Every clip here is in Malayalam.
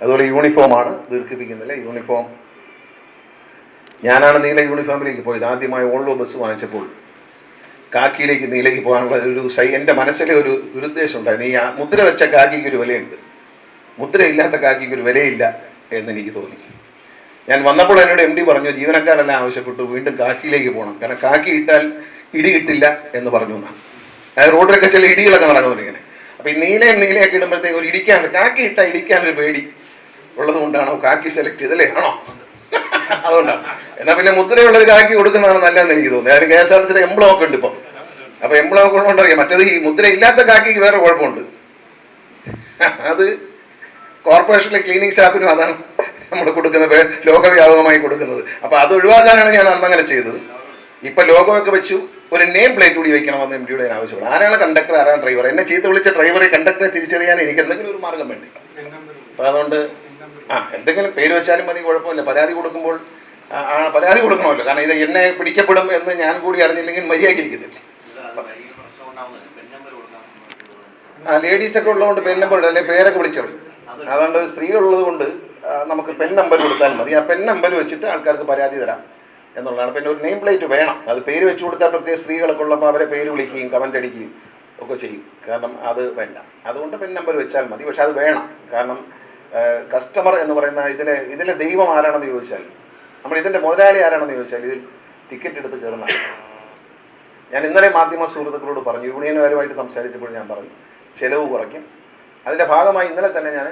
അതുപോലെ യൂണിഫോമാണ് ദീർഘിപ്പിക്കുന്നില്ല? യൂണിഫോം ഞാനാണ് നീല യൂണിഫോമിലേക്ക് പോയത്. ആദ്യമായി ഓൺലോ ബസ് വാങ്ങിച്ചപ്പോൾ കാക്കിയിലേക്ക് നീലയ്ക്ക് പോകാനുള്ള ഒരു സൈ എന്റെ മനസ്സിലെ ഒരു ദുരുദ്ദേശം ഉണ്ടായിരുന്നു. ഈ മുദ്ര വെച്ച കാക്കിക്ക് ഒരു വിലയുണ്ട്. മുദ്രയില്ലാത്ത കാക്കിക്ക് ഒരു വിലയില്ല എന്ന് എനിക്ക് തോന്നി. ഞാൻ വന്നപ്പോൾ എന്നോട് എം ഡി പറഞ്ഞു ജീവനക്കാരെല്ലാം ആവശ്യപ്പെട്ടു. വീണ്ടും കാക്കിയിലേക്ക് പോകണം കാരണം കാക്കി ഇട്ടാൽ ഇടി കിട്ടില്ല എന്ന് പറഞ്ഞു എന്നാണ് അതായത് റോഡിലൊക്കെ ചില ഇടികളൊക്കെ നടക്കുന്നു ഇങ്ങനെ. അപ്പോൾ ഈ നീലയും നീലയൊക്കെ ഇടുമ്പോഴത്തേക്ക് ഒരു ഇടിക്കാൻ കാക്കി ഇട്ടാൽ ഇടിക്കാനൊരു പേടി. ഉള്ളത് കൊണ്ടാണോ കാക്കി സെലക്ട് ചെയ്തല്ലേ? ആണോ? അതുകൊണ്ടാണ്. എന്നാ പിന്നെ മുദ്രയുള്ള ഒരു കാക്കി കൊടുക്കുന്നതാണ് നല്ലതെന്ന് എനിക്ക് തോന്നുന്നത് അതിന് K S R T emblem ഒക്കെ ഉണ്ട് ഇപ്പം അപ്പോൾ എംബ്ലോ ഒക്കെ ഉള്ളതുകൊണ്ടറിയാം മറ്റേത് ഈ മുദ്ര ഇല്ലാത്ത കാക്കിക്ക് വേറെ കുഴപ്പമുണ്ട്. അത് കോർപ്പറേഷനിലെ ക്ലീനിങ് സ്റ്റാഫിനും അതാണ് നമ്മൾ കൊടുക്കുന്നത് ലോകവ്യാപകമായി കൊടുക്കുന്നത്. അപ്പോൾ അത് ഒഴിവാക്കാനാണ് ഞാൻ അന്ന് അങ്ങനെ ചെയ്തത്. ഇപ്പം ലോഗോയൊക്കെ വെച്ചു. ഒരു നെയിം പ്ലേറ്റ് കൂടി വെക്കണമെന്ന് എം ഡിയുടെ ആവശ്യമാണ്. ആരാണ് കണ്ടക്ടർ ആരാണ് ഡ്രൈവർ എന്നെ ചീത്ത വിളിച്ച ഡ്രൈവറെ കണ്ടക്ടറെ തിരിച്ചറിയാൻ എനിക്ക് എന്തെങ്കിലും ഒരു മാർഗം വേണ്ടി? അപ്പോൾ അതുകൊണ്ട് ആ എന്തെങ്കിലും പേര് വെച്ചാലും മതി കുഴപ്പമില്ല. പരാതി കൊടുക്കുമ്പോൾ ആ, ആ, പരാതി കൊടുക്കണമല്ലോ. കാരണം ഇത് എന്നെ പിടിക്കപ്പെടും എന്ന് ഞാൻ കൂടി അറിഞ്ഞില്ലെങ്കിൽ മര്യാദയ്ക്കിരിക്കത്തില്ല. ആ ലേഡീസ് ഒക്കെ ഉള്ളതുകൊണ്ട് പെൻ നമ്പർ അല്ലെ പേരൊക്കെ വിളിച്ചത് അതുകൊണ്ട് സ്ത്രീകളുള്ളത് കൊണ്ട് ആ, നമുക്ക് പെൻ നമ്പർ കൊടുത്താൽ മതി. ആ പെൻ നമ്പർ വെച്ചിട്ട് ആൾക്കാർക്ക് പരാതി തരാം എന്നുള്ളതാണ്. പിന്നെ ഒരു നെയിം പ്ലേറ്റ് വേണം. അത് പേര് വെച്ച് കൊടുത്താൽ പ്രത്യേക സ്ത്രീകളൊക്കെ ഉള്ളപ്പോൾ അവരെ പേര് വിളിക്കുകയും കമന്റ് അടിക്കുകയും ഒക്കെ ചെയ്യും. കാരണം അത് വേണ്ട. അതുകൊണ്ട് പെൻ നമ്പർ വെച്ചാൽ മതി. പക്ഷെ അത് വേണം. കാരണം കസ്റ്റമർ എന്ന് പറയുന്ന ഇതിലെ ഇതിലെ ദൈവം ആരാണെന്ന് ചോദിച്ചാൽ നമ്മൾ ഇതിന്റെ മുതലാളി ആരാണെന്ന് ചോദിച്ചാൽ ഇതിൽ ടിക്കറ്റ് എടുത്ത് കയറുന്ന ഞാൻ ഇന്നലെ മാധ്യമ സുഹൃത്തുക്കളോട് പറഞ്ഞു യൂണിയനുകാരുമായിട്ട് സംസാരിച്ചപ്പോൾ ഞാൻ പറഞ്ഞു ചെലവ് കുറയ്ക്കും. അതിന്റെ ഭാഗമായി ഇന്നലെ തന്നെ ഞാൻ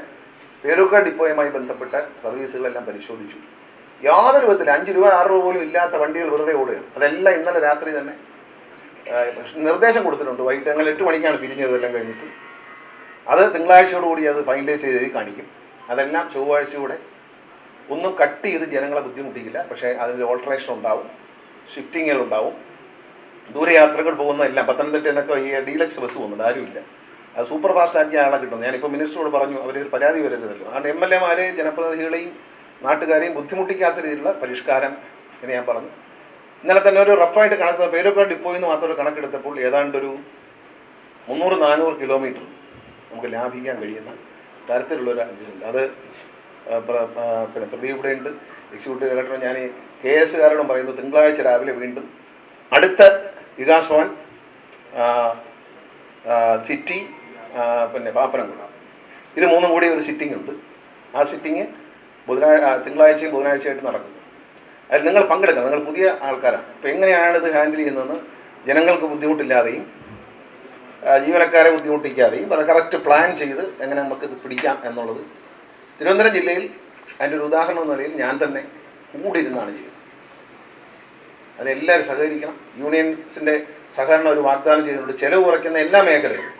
പേരൂക്ക ഡിപ്പോയുമായി ബന്ധപ്പെട്ട സർവീസുകളെല്ലാം പരിശോധിച്ചു. യാതൊരു വിധത്തിൽ അഞ്ച് രൂപ ആറ് രൂപ പോലും ഇല്ലാത്ത വണ്ടികൾ വെറുതെ ഓടുകയാണ്. അതെല്ലാം ഇന്നലെ രാത്രി തന്നെ നിർദ്ദേശം കൊടുത്തിട്ടുണ്ട്. വൈകിട്ട് ഞങ്ങൾ എട്ട് മണിക്കാണ് പിരിഞ്ഞതെല്ലാം കഴിഞ്ഞിട്ട്. അത് തിങ്കളാഴ്ചയോടുകൂടി അത് ഫൈനലൈസ് ചെയ്ത് കാണിക്കും. അതെല്ലാം ചൊവ്വാഴ്ചയുടെ ഒന്നും കട്ട് ചെയ്ത് ജനങ്ങളെ ബുദ്ധിമുട്ടിക്കില്ല. പക്ഷേ അതിൽ ഓൾട്ടറേഷൻ ഉണ്ടാവും. ഷിഫ്റ്റിങ്ങുകൾ ഉണ്ടാവും ദൂരയാത്രകൾ പോകുന്ന എല്ലാം പത്തനംതിട്ട എന്നൊക്കെ ഈ ഡീലക്സ് ബസ് പോകുന്നുണ്ട്. ആരുമില്ല. അത് സൂപ്പർ ഫാസ്റ്റ് ആക്കിയ ആളെ കിട്ടും ഞാനിപ്പോൾ മിനിസ്റ്ററോട് പറഞ്ഞു അവർ പരാതി വരരുതല്ലോ. അതുകൊണ്ട് എം എൽ എമാരെ ജനപ്രതിനിധികളെയും നാട്ടുകാരെയും ബുദ്ധിമുട്ടിക്കാത്ത രീതിയിലുള്ള പരിഷ്കാരം എന്ന് ഞാൻ പറഞ്ഞു. ഇന്നലെ തന്നെ ഒരു റഫായിട്ട് കണക്ക് പേരൊക്കെ ഡിപ്പോയിൽ നിന്ന് മാത്രം കണക്കെടുത്തപ്പോൾ ഏതാണ്ട് ഒരു മുന്നൂറ് നാനൂറ് കിലോമീറ്റർ നമുക്ക് ലാഭിക്കാൻ കഴിയുന്ന തരത്തിലുള്ള ഒരു അത് പിന്നെ പ്രദീപ് ഇവിടെ ഉണ്ട് എക്സിക്യൂട്ടീവ് ഡയറക്ടർ ഞാൻ കെ എസ് കാരോടും പറയുന്നു തിങ്കളാഴ്ച രാവിലെ വീണ്ടും അടുത്ത വികാസ് ഭവൻ സിറ്റി പിന്നെ പാപ്പനംകുള ഇത് മൂന്നും കൂടി ഒരു സിറ്റിംഗ് ഉണ്ട്. ആ സിറ്റിംഗ് ബുധനാഴ്ച തിങ്കളാഴ്ചയും ബുധനാഴ്ചയായിട്ട് നടക്കും. അതിൽ നിങ്ങൾ പങ്കെടുക്കണം. നിങ്ങൾ പുതിയ ആൾക്കാരാണ്. അപ്പോൾ എങ്ങനെയാണ് ഇത് ഹാൻഡിൽ ചെയ്യുന്നതെന്ന് ജനങ്ങൾക്ക് ബുദ്ധിമുട്ടില്ലാതെയും ജീവനക്കാരെ ബുദ്ധിമുട്ടിക്കാതെയും കറക്റ്റ് പ്ലാൻ ചെയ്ത് എങ്ങനെ നമുക്ക് ഇത് പിടിക്കാം എന്നുള്ളത് തിരുവനന്തപുരം ജില്ലയിൽ അതിന്റെ ഒരു ഉദാഹരണം എന്ന നിലയിൽ ഞാൻ തന്നെ കൂടിയിരുന്നാണ് ചെയ്തത്. അതെല്ലാവരും സഹകരിക്കണം. യൂണിയൻസിന്റെ സഹകരണം ഒരു വാഗ്ദാനം ചെയ്തിട്ടുണ്ട്. ചെലവ് കുറയ്ക്കുന്ന എല്ലാ മേഖലകളും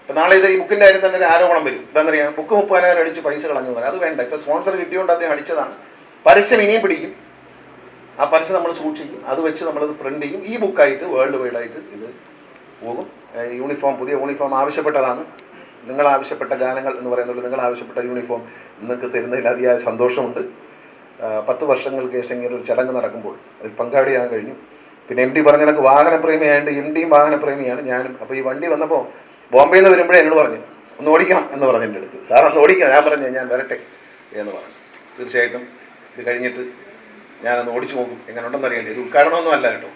ഇപ്പം നാളെ ഇത് ഈ ബുക്കിന്റെ കാര്യം തന്നെ ഒരു ആരോപണം വരും. എന്താണെന്നറിയാം ബുക്ക് മുപ്പതിനായിരം അടിച്ച് പൈസ കളഞ്ഞു എന്ന് അത് വേണ്ട. ഇപ്പോൾ സ്പോൺസർ കിട്ടിയോണ്ട് അദ്ദേഹം അടിച്ചതാണ്. പരസ്യം ഇനിയും പിടിക്കും. ആ പരസ്യം നമ്മൾ സൂക്ഷിക്കും. അത് വെച്ച് നമ്മളത് പ്രിന്റ് ചെയ്യും. ഈ ബുക്കായിട്ട് വേൾഡ് വൈഡായിട്ട് ഇത് പോകും. യൂണിഫോം പുതിയ യൂണിഫോം ആവശ്യപ്പെട്ടതാണ്. നിങ്ങൾ ആവശ്യപ്പെട്ട ഗാനങ്ങൾ എന്ന് പറയുന്നത് നിങ്ങൾ ആവശ്യപ്പെട്ട യൂണിഫോം നിങ്ങൾക്ക് തരുന്നതിൽ അതിയായ സന്തോഷമുണ്ട്. പത്ത് വർഷങ്ങൾക്ക് ശേഷം ഇങ്ങനെ ഒരു ചടങ്ങ് നടക്കുമ്പോൾ അതിൽ പങ്കാളിയാകാൻ കഴിഞ്ഞു. പിന്നെ എം ഡി പറഞ്ഞ കണക്ക് വാഹനപ്രേമിയായതുകൊണ്ട് എം ഡിയും വാഹനപ്രേമിയാണ്. ഞാനും അപ്പോൾ ഈ വണ്ടി വന്നപ്പോൾ ബോംബെയിൽ നിന്ന് വരുമ്പോഴേ എന്നോട് പറഞ്ഞു ഒന്ന് ഓടിക്കണം എന്ന് പറഞ്ഞു എന്റെ അടുത്ത്. സാർ ഒന്ന് ഓടിക്കണം. ഞാൻ പറഞ്ഞു ഞാൻ വരട്ടെ എന്ന് പറഞ്ഞു. തീർച്ചയായിട്ടും ഇത് കഴിഞ്ഞിട്ട് ഞാനൊന്ന് ഓടിച്ചു നോക്കും. എങ്ങനെ ഉണ്ടെന്ന് അറിയേണ്ടത് ഇത് ഉദ്ഘാടനമൊന്നും അല്ല കേട്ടോ.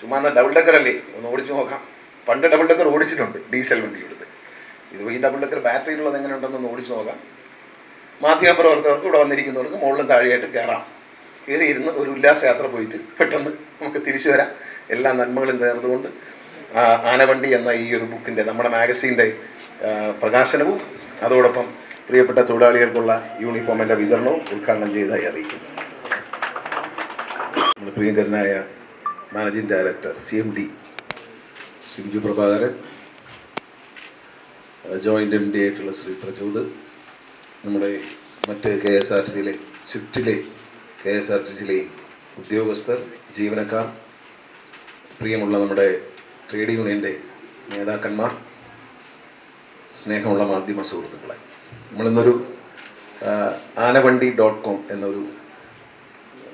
ചുമ്മാ എന്നാൽ ഡബിൾ ഡെക്കർ അല്ലേ? ഒന്ന് ഓടിച്ചു നോക്കാം. പണ്ട് ഡബിൾ ഡെക്കർ ഓടിച്ചിട്ടുണ്ട് ഡീസൽ വണ്ടി എടുത്ത്. ഇത് ഈ ഡബിൾ ഡെക്കർ ബാറ്ററി ഉള്ളത് എങ്ങനെ ഉണ്ടെന്ന് ഓടിച്ചു നോക്കാം. മാധ്യമപ്രവർത്തകർക്ക് ഇവിടെ വന്നിരിക്കുന്നവർക്ക് മുകളിലും താഴെയായിട്ട് കയറാം. കയറി ഇരുന്ന് ഒരു ഉല്ലാസയാത്ര പോയിട്ട് പെട്ടെന്ന് നമുക്ക് തിരിച്ചു വരാം. എല്ലാ നന്മകളും നേർന്നുകൊണ്ട് ആനവണ്ടി എന്ന ഈ ഒരു ബുക്കിന്റെ നമ്മുടെ മാഗസീന്റെ പ്രകാശനവും അതോടൊപ്പം പ്രിയപ്പെട്ട തൊഴിലാളികൾക്കുള്ള യൂണിഫോമിന്റെ വിതരണവും ഉദ്ഘാടനം ചെയ്തതായി അറിയിക്കുന്നു. നമ്മുടെ പ്രിയങ്കരനായ managing director C M D Biju Prabhakaran joint M D ആയിട്ടുള്ള ശ്രീ പ്രചോദ്. നമ്മുടെ മറ്റ് കെ എസ് ആർ ടി സിയിലെ സ്വിഫ്റ്റിലെ കെ എസ് ആർ ടി സിയിലെ ഉദ്യോഗസ്ഥർ ജീവനക്കാർ പ്രിയമുള്ള നമ്മുടെ ട്രേഡ് യൂണിയന്റെ നേതാക്കന്മാർ സ്നേഹമുള്ള മാധ്യമ സുഹൃത്തുക്കളെ. നമ്മളിന്നൊരു ആനവണ്ടി ഡോട്ട് കോം എന്നൊരു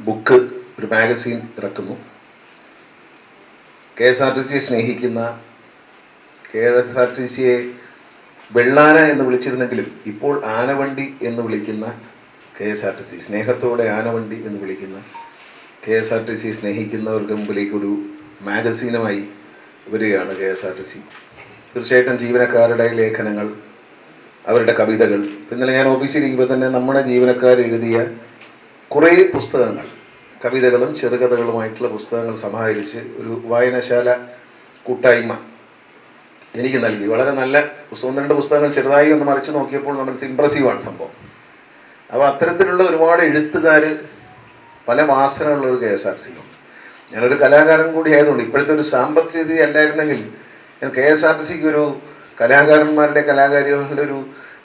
ബുക്ക് ഒരു മാഗസീൻ ഇറക്കുന്നു. കെ എസ് ആർ ടി സിയെ സ്നേഹിക്കുന്ന കെ എസ് ആർ ടി സിയെ വെള്ളാന എന്ന് വിളിച്ചിരുന്നെങ്കിലും ഇപ്പോൾ ആനവണ്ടി എന്ന് വിളിക്കുന്ന K S R T C സ്നേഹത്തോടെ ആനവണ്ടി എന്ന് വിളിക്കുന്ന K S R T C സ്നേഹിക്കുന്നവർക്ക് മുമ്പിലേക്ക് ഒരു മാഗസീനുമായി വരികയാണ് K S R T C. തീർച്ചയായിട്ടും ജീവനക്കാരുടെ ലേഖനങ്ങൾ അവരുടെ കവിതകൾ. ഇന്നലെ ഞാൻ ഓഫീസിലിരിക്കുമ്പോൾ തന്നെ നമ്മുടെ ജീവനക്കാർ എഴുതിയ കുറേ പുസ്തകങ്ങൾ കവിതകളും ചെറുകഥകളുമായിട്ടുള്ള പുസ്തകങ്ങൾ സമാഹരിച്ച് ഒരു വായനശാല കൂട്ടായ്മ എനിക്ക് നൽകി. വളരെ നല്ല പുസ്തകം രണ്ട് പുസ്തകങ്ങൾ ചെറുതായി ഒന്ന് മറിച്ച് നോക്കിയപ്പോൾ നമുക്ക് ഇമ്പ്രസീവാണ് സംഭവം. അപ്പോൾ അത്തരത്തിലുള്ള ഒരുപാട് എഴുത്തുകാർ പല വാസനയുള്ള ഒരു കെ എസ് ആർ സിയിലുണ്ട് ഞാനൊരു കലാകാരൻ കൂടി ആയതുകൊണ്ട് ഇപ്പോഴത്തെ ഒരു സാമ്പത്തിക സ്ഥിതി അല്ലായിരുന്നെങ്കിൽ ഞാൻ കെ എസ് ആർ സിക്ക് ഒരു കലാകാരന്മാരുടെ കലാകാരികളുടെ ഒരു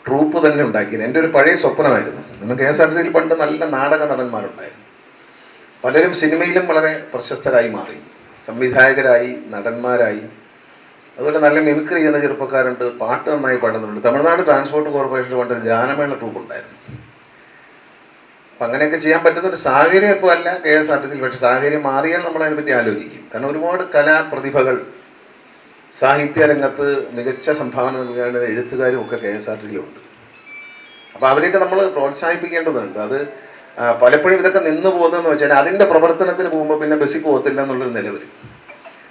ട്രൂപ്പ് തന്നെ ഉണ്ടാക്കിയത്. എന്റെ ഒരു പഴയ സ്വപ്നമായിരുന്നു. നമ്മൾ കെ എസ് ആർ സിയിൽ പണ്ട് നല്ല നാടക നടന്മാരുണ്ടായിരുന്നു. പലരും സിനിമയിലും വളരെ പ്രശസ്തരായി മാറി. സംവിധായകരായി നടന്മാരായി. അതുപോലെ നല്ല മിമിക്രി ചെയ്യുന്ന ചെറുപ്പക്കാരുണ്ട്. പാട്ട് നന്നായി പാടുന്നുണ്ട് തമിഴ്നാട് ട്രാൻസ്പോർട്ട് കോർപ്പറേഷൻ പണ്ട് ഗാനമേള ട്രൂപ്പ് ഉണ്ടായിരുന്നു. അപ്പം അങ്ങനെയൊക്കെ ചെയ്യാൻ പറ്റുന്ന ഒരു സാഹചര്യം ഇപ്പോൾ അല്ല കെ എസ് ആർ ടി സിയിൽ പക്ഷേ സാഹചര്യം മാറിയാൽ നമ്മൾ അതിനെപ്പറ്റി ആലോചിക്കും. കാരണം ഒരുപാട് കലാപ്രതിഭകൾ സാഹിത്യ രംഗത്ത് മികച്ച സംഭാവന നൽകുകയാണ് എഴുത്തുകാരും ഒക്കെ കെ എസ് ആർ ടി സിയിലുണ്ട് അപ്പോൾ അവരെയൊക്കെ നമ്മൾ പ്രോത്സാഹിപ്പിക്കേണ്ടതുണ്ട്. അത് പലപ്പോഴും ഇതൊക്കെ നിന്ന് പോകുന്നതെന്ന് വെച്ചാൽ അതിന്റെ പ്രവർത്തനത്തിന് പോകുമ്പോൾ പിന്നെ ബസ്സിൽ പോകത്തില്ല എന്നുള്ളൊരു നിലവിൽ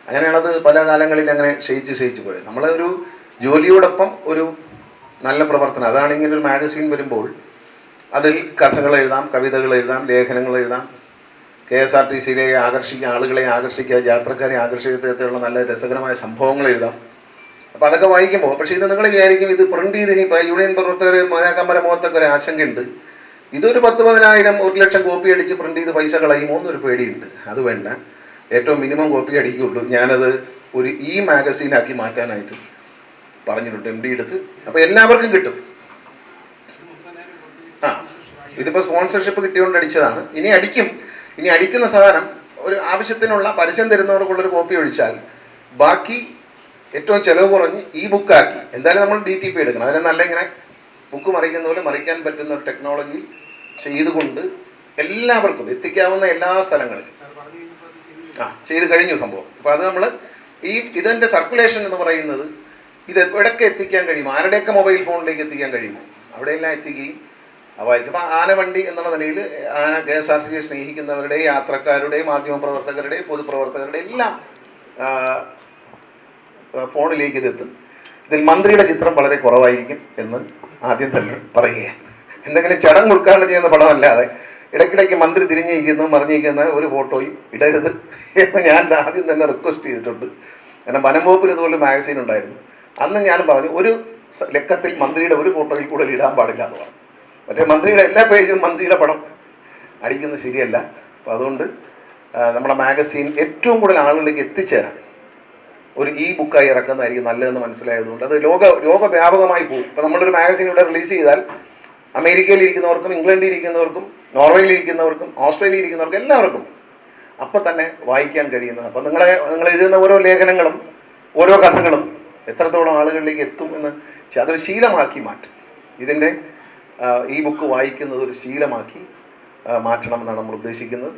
അങ്ങനെയാണത് പല കാലങ്ങളിൽ അങ്ങനെ ക്ഷയിച്ച് ക്ഷയിച്ച് പോയത്. നമ്മളൊരു ജോലിയോടൊപ്പം ഒരു നല്ല പ്രവർത്തനം അതാണ് ഇങ്ങനെ ഒരു മാഗസീൻ വരുമ്പോൾ അതിൽ കഥകൾ എഴുതാം കവിതകൾ എഴുതാം ലേഖനങ്ങൾ എഴുതാം. കെ എസ് ആർ ടി സിയിലെ ആകർഷിക്കുക ആളുകളെ ആകർഷിക്കുക യാത്രക്കാരെ ആകർഷിക്കത്തേക്കുള്ള നല്ല രസകരമായ സംഭവങ്ങൾ എഴുതാം. അപ്പോൾ അതൊക്കെ വായിക്കുമ്പോൾ പക്ഷേ ഇത് നിങ്ങൾ വിചാരിക്കും ഇത് പ്രിന്റ് ചെയ്ത് ഇനിയിപ്പോൾ യൂണിയൻ പ്രവർത്തകർ മോനാക്കമ്പല മുഖത്തൊക്കെ ഒരു ആശങ്കയുണ്ട്. ഇതൊരു പത്ത് പതിനായിരം ഒരു ലക്ഷം കോപ്പി അടിച്ച് പ്രിന്റ് ചെയ്ത് പൈസ കളയുമോ എന്നൊരു പേടിയുണ്ട്. അത് വേണ്ട. ഏറ്റവും മിനിമം കോപ്പി അടിക്കുള്ളൂ ഞാനത് ഒരു ഇ മാഗസീനാക്കി മാറ്റാനായിട്ട് പറഞ്ഞിട്ടുണ്ട് എം ഡി എടുത്ത്. അപ്പോൾ എല്ലാവർക്കും കിട്ടും. ആ ഇതിപ്പോൾ സ്പോൺസർഷിപ്പ് കിട്ടിയോണ്ട് അടിച്ചതാണ്. ഇനി അടിക്കും. ഇനി അടിക്കുന്ന സാധനം ഒരു ആവശ്യത്തിനുള്ള പരസ്യം തരുന്നവർക്കുള്ളൊരു കോപ്പി ഒഴിച്ചാൽ ബാക്കി ഏറ്റവും ചിലവ് കുറഞ്ഞ് ഈ ബുക്കാക്കി എന്തായാലും നമ്മൾ ഡി ടി പി എടുക്കണം. അതിനെന്നല്ല നല്ല ഇങ്ങനെ ബുക്ക് മറിക്കുന്ന പോലെ മറിക്കാൻ പറ്റുന്ന ഒരു ടെക്നോളജി ചെയ്തുകൊണ്ട് എല്ലാവർക്കും എത്തിക്കാവുന്ന എല്ലാ സ്ഥലങ്ങളിലും. ആ ചെയ്ത് കഴിഞ്ഞു സംഭവം. അപ്പോൾ അത് നമ്മൾ ഈ ഇതിന്റെ സർക്കുലേഷൻ എന്ന് പറയുന്നത് ഇത് എവിടൊക്കെ എത്തിക്കാൻ കഴിയുമോ? ആരുടെയൊക്കെ മൊബൈൽ ഫോണിലേക്ക് എത്തിക്കാൻ കഴിയുമോ? അവിടെയെല്ലാം എത്തിക്കുകയും അപ്പോൾ അപ്പോൾ ആനവണ്ടി എന്നുള്ള നിലയിൽ ആന കെ എസ് ആർ ടി സിയെ സ്നേഹിക്കുന്നവരുടെ യാത്രക്കാരുടെ മാധ്യമപ്രവർത്തകരുടെ പൊതുപ്രവർത്തകരുടെ എല്ലാം ഫോണിലേക്ക് ഇതെത്തും ഇതിൽ മന്ത്രിയുടെ ചിത്രം വളരെ കുറവായിരിക്കും എന്ന് ആദ്യം തന്നെ പറയുക. എന്തെങ്കിലും ചടങ്ങ് കൊടുക്കാണ്ട് ചെയ്യുന്ന പടമല്ലാതെ ഇടയ്ക്കിടയ്ക്ക് മന്ത്രി തിരിഞ്ഞിരിക്കുന്നു മറിഞ്ഞിരിക്കുന്ന ഒരു ഫോട്ടോയും ഇടരുത് എന്ന് ഞാൻ ആദ്യം തന്നെ റിക്വസ്റ്റ് ചെയ്തിട്ടുണ്ട്. കാരണം വനംവകുപ്പിൽ ഇതുപോലെ മാഗസീൻ ഉണ്ടായിരുന്നു. അന്ന് ഞാൻ പറഞ്ഞു ഒരു ലക്കത്തിൽ മന്ത്രിയുടെ ഒരു ഫോട്ടോയിൽ കൂടെ ഇടാൻ പാടില്ല എന്ന് പറഞ്ഞു. മറ്റേ മന്ത്രിയുടെ എല്ലാ പേജും മന്ത്രിയുടെ പടം അടിക്കുന്നത് ശരിയല്ല. അപ്പോൾ അതുകൊണ്ട് നമ്മുടെ മാഗസീൻ ഏറ്റവും കൂടുതൽ ആളുകളിലേക്ക് എത്തിച്ചേരാൻ ഒരു ഈ ബുക്കായി ഇറക്കുന്നതായിരിക്കും നല്ലതെന്ന് മനസ്സിലായതുകൊണ്ട് അത് ലോക ലോകവ്യാപകമായി പോകും. ഇപ്പം നമ്മളൊരു മാഗസിൻ ഇവിടെ റിലീസ് ചെയ്താൽ അമേരിക്കയിൽ ഇരിക്കുന്നവർക്കും ഇംഗ്ലണ്ടിൽ ഇരിക്കുന്നവർക്കും നോർവേയിൽ ഇരിക്കുന്നവർക്കും ഓസ്ട്രേലിയയിൽ ഇരിക്കുന്നവർക്കും എല്ലാവർക്കും അപ്പം തന്നെ വായിക്കാൻ കഴിയുന്നത്. അപ്പം നിങ്ങളെ നിങ്ങൾ എഴുതുന്ന ഓരോ ലേഖനങ്ങളും ഓരോ കഥകളും എത്രത്തോളം ആളുകളിലേക്ക് എത്തും എന്ന് പക്ഷെ അതൊരു ശീലമാക്കി മാറ്റും. ഇതിന്റെ ഈ ബുക്ക് വായിക്കുന്നത് ഒരു ശീലമാക്കി മാറ്റണമെന്നാണ് നമ്മൾ ഉദ്ദേശിക്കുന്നത്.